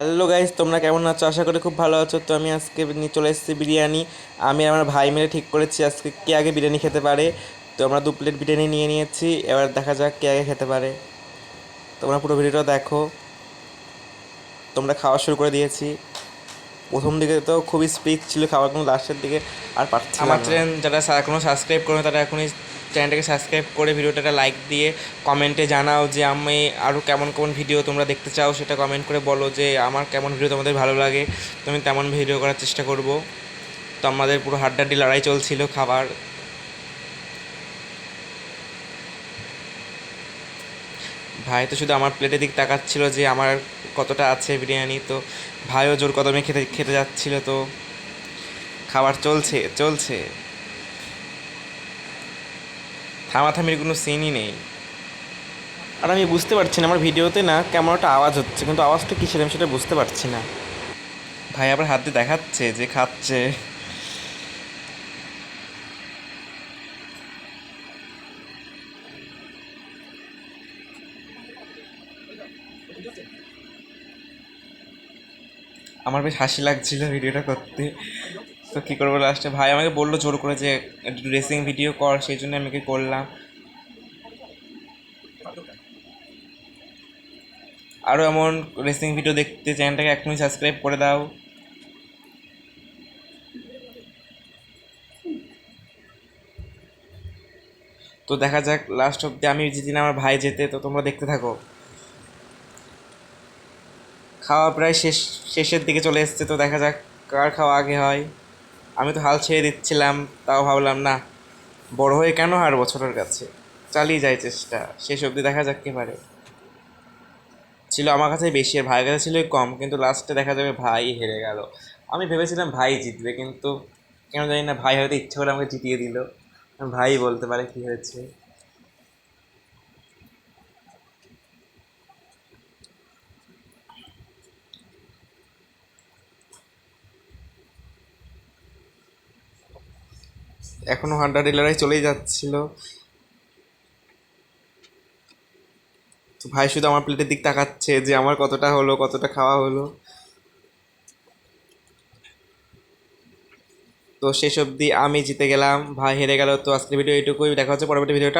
Hello guys তোমরা কেমন আছো? আশা করি খুব ভালো আছো। তো আমি আজকে নিয়ে চলে এসেছি বিরিয়ানি। আমি আমার ভাই মিলে ঠিক করেছি আজকে কে আগে বিরিয়ানি খেতে পারে। তো আমরা দু প্লেট বিরিয়ানি নিয়ে নিয়েছি। এবার দেখা যাক কে আগে খেতে পারে। তোমরা পুরো ভিডিওটা দেখো। তোমরা খাওয়া শুরু করে দিয়েছি। প্রথম দিকে তো খুবই স্পিড ছিল খাওয়ার কোনো লাস্টের দিকে আর পারছি আমার চ্যানেল যারা এখনও সাবস্ক্রাইব করে তারা এখনই চ্যানেলটাকে সাবস্ক্রাইব করে ভিডিওটাকে লাইক দিয়ে কমেন্টে জানাও যে আমি আরও কেমন কেমন ভিডিও তোমরা দেখতে চাও, সেটা কমেন্ট করে বলো যে আমার কেমন ভিডিও তোমাদের ভালো লাগে। তো আমি তেমন ভিডিও করার চেষ্টা করব। তো আমাদের পুরো হাড্ডাড্ডি লড়াই চলছিল খাবার। ভাই তো শুধু আমার প্লেটের দিক তাকাচ্ছিল যে আমার কতটা আছে বিরিয়ানি, তো ভাইও জোর কদমে খেতে খেতে যাচ্ছিল, তো খাবার চলছে চলছে। থামাথামির কোনো সিনই নেই। আর আমি বুঝতে পারছি না আমার ভিডিওতে না কেমন একটা আওয়াজ হচ্ছে কিন্তু আওয়াজটা কিসের আমি সেটা বুঝতে পারছি না। ভাই আবার হাত দেখাচ্ছে যে খাচ্ছে। আমার বেশ হাসি লাগছিল ভিডিওটা করতে। তো কী করব লাস্টে ভাই আমাকে বলল জোর করে যে ড্রেসিং ভিডিও কর, সেই জন্য আমি কি করলাম। আরও এমন রেসিং ভিডিও দেখতে চ্যানেলটাকে এখনই সাবস্ক্রাইব করে দাও। তো দেখা যাক লাস্ট অব্দি আমি যেদিন আমার ভাই যেতে, তো তোমরা দেখতে থাকো। খাওয়া প্রায় শেষ, শেষের দিকে চলে এসছে, তো দেখা যাক কার খাওয়া আগে হয়। আমি তো হাল ছেড়ে দিচ্ছিলাম, তাও ভাবলাম, না, বড় হয়ে কেন আর বছরের কাছে? চালিয়ে যায় চেষ্টা, শেষ অবধি দেখা যাক কে পারে। ছিল আমার কাছে বেশি, আর ভাইয়ের কাছে ছিল কম, কিন্তু লাস্টে দেখা যাবে ভাই হেরে গেল। আমি ভেবেছিলাম ভাই জিতবে, কিন্তু কেন জানি না ভাই হয়তো ইচ্ছে করে আমাকে জিতিয়ে দিল। ভাই বলতে পারে কী হয়েছে। এখনও হান্ডা ডিলারাই চলেই যাচ্ছিল। তো ভাই শুধু আমার প্লেটের দিক তাকাচ্ছে যে আমার কতটা হলো, কতটা খাওয়া হলো। তো শেষ অবধি আমি জিতে গেলাম। ভাই হেরে গেল। তো আজকের ভিডিও এটুকুই দেখা হচ্ছে পরবর্তী ভিডিওটা